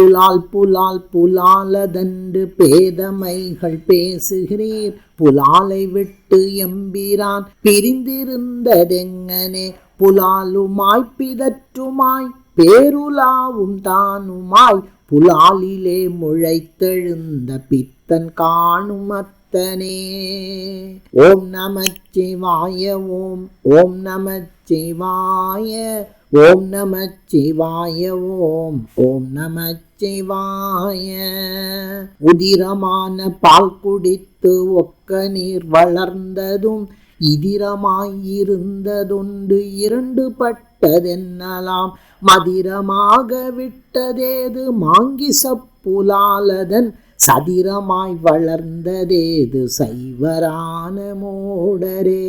புலால் புலால் புலாலதன்று பேதமைகள் பேசுகிறீர். புலாலை விட்டு எம்பிரான் பிரிந்திருந்ததெங்கனே? புலாலுமாய் பிதற்றுமாய் பேருலாவும் தானுமாய். புலாலிலே முளைத்தெழுந்த பித்தன் காணும் அத்தனே. ஓம் நமச்சிவாய ஓம் ஓம் நமச்சிவாய. ஓம் நம சிவாய ஓம் ஓம் நம சிவாய உதிரமான பால் குடித்து ஒக்க நீர் வளர்ந்ததும் இதிரமாயிருந்ததுண்டு இரண்டு பட்டதென்னலாம். மதிரமாக விட்டதேது மாங்கி சப்புலாலதன் சதிரமாய் வளர்ந்ததேது சைவரான மோடரே.